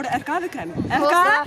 говорить РК Викремі. РК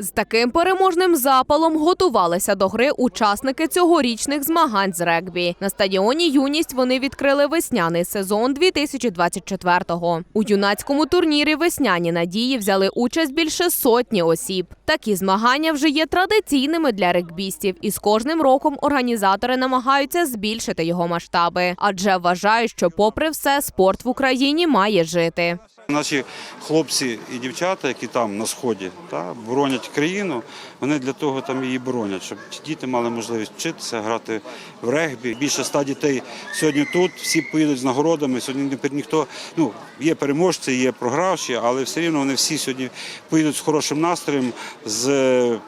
З таким переможним запалом готувалися до гри учасники цьогорічних змагань з регбі. На стадіоні Юність вони відкрили весняний сезон 2024-го. У юнацькому турнірі Весняні надії взяли участь більше сотні осіб. Такі змагання вже є традиційними для регбістів, і з кожним роком організатори намагаються збільшити його масштаби, адже вважають, що, попри все, спорт в Україні має жити. Наші хлопці і дівчата, які там на сході, та, боронять країну, вони для того там її боронять, щоб діти мали можливість вчитися, грати в регбі. Більше ста дітей сьогодні тут, всі поїдуть з нагородами. Сьогодні ні- ніхто ну є переможці, є програвші, але все рівно вони всі сьогодні поїдуть з хорошим настроєм. з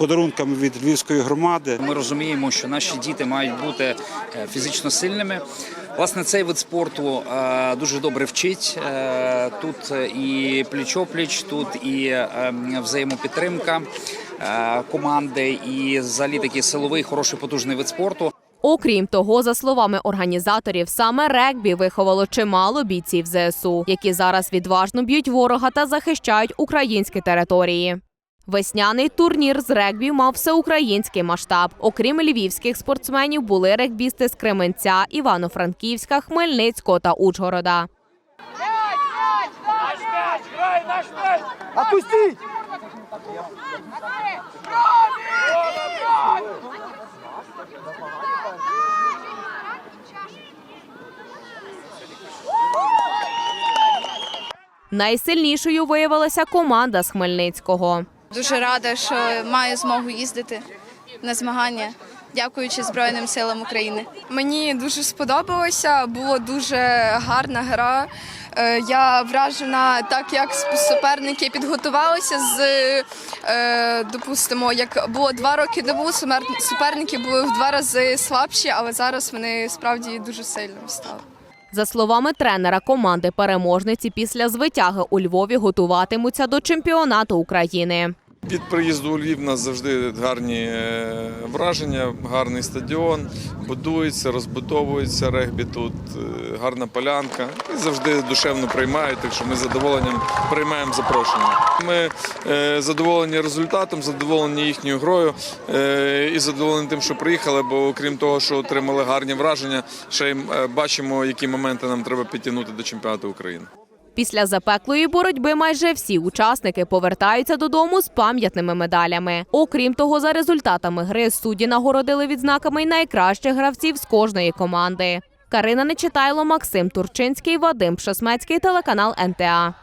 Подарунками від львівської громади Ми розуміємо, що наші діти мають бути е, фізично сильними. Власне, цей вид спорту е, дуже добре вчить. Е, Тут і пліч-опліч, тут і взаємопідтримка команди, і взагалі такий силовий, хороший, потужний вид спорту. Окрім того, за словами організаторів, саме регбі виховало чимало бійців ЗСУ, які зараз відважно б'ють ворога та захищають українські території. Весняний турнір з регбі мав всеукраїнський масштаб. Окрім львівських спортсменів, були регбісти з Кременця, Івано-Франківська, Хмельницького та Ужгорода. Найсильнішою виявилася команда з Хмельницького. Дуже рада, що маю змогу їздити на змагання, дякуючи Збройним силам України. Мені дуже сподобалося, була дуже гарна гра. Е, Я вражена так, як суперники підготувалися з е, допустимо, як було два роки тому, сумер- суперники були в два рази слабші, але зараз вони справді дуже сильними стали. За словами тренера команди переможниці, після звитяги у Львові готуватимуться до чемпіонату України. Від приїзду у Львів нас завжди гарні е, враження, гарний стадіон, будується, розбудовується регбі тут, е, гарна полянка. І завжди душевно приймають, так що ми з задоволенням приймаємо запрошення. Ми е, задоволені результатом, задоволені їхньою грою і задоволені тим, що приїхали, бо окрім того, що отримали гарні враження, ще й бачимо, які моменти нам треба підтягнути до чемпіонату України. Після запеклої боротьби майже всі учасники повертаються додому з пам'ятними медалями. Окрім того, за результатами гри судді нагородили відзнаками найкращих гравців з кожної команди. Карина Нечитайло, Максим Турчинський, Вадим Пшесмецький, телеканал НТА.